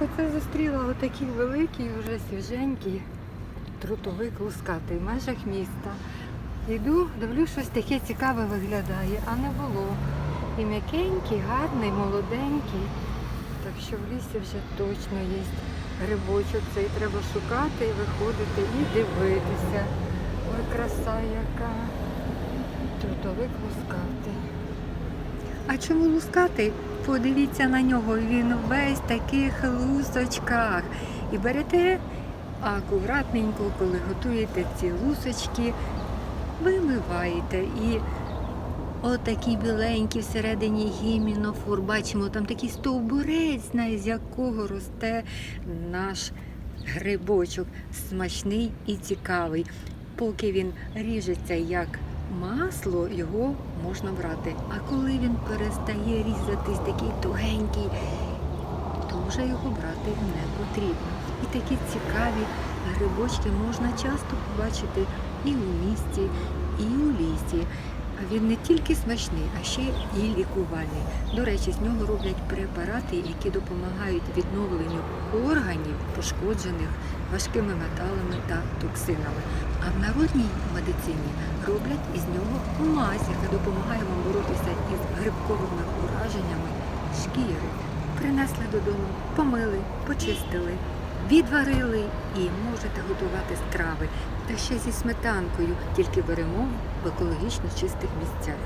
Оце зустріла отакий великий, вже свіженький трутовик лускатий в межах міста. Йду, дивлюсь, щось таке цікаве виглядає, а не було. І м'якенький, гарний, молоденький. Так що в лісі вже точно є грибочок. Цей треба шукати, і виходити і дивитися. Ой, краса яка. Трутовик лускатий. А чому лускатий? Подивіться на нього, він весь в таких лусочках. І берете акуратненько, коли готуєте ці лусочки, вимиваєте і отакий біленький всередині гімінофор. Бачимо, там такий стовбурець, з якого росте наш грибочок. Смачний і цікавий. Поки він ріжеться як масло, його можна брати. А коли він перестає різатись такий тугенький, то вже його брати не потрібно. І такі цікаві грибочки можна часто побачити і у місті, і у лісі. Він не тільки смачний, а ще і лікувальний. До речі, з нього роблять препарати, які допомагають відновленню органів, пошкоджених важкими металами та токсинами. А в народній медицині роблять із нього мазь, яка допомагає вам боротися із грибковими ураженнями шкіри. Принесли додому, помили, почистили, відварили і можете готувати страви. Та ще зі сметанкою, тільки беремо в екологічно чистих місцях.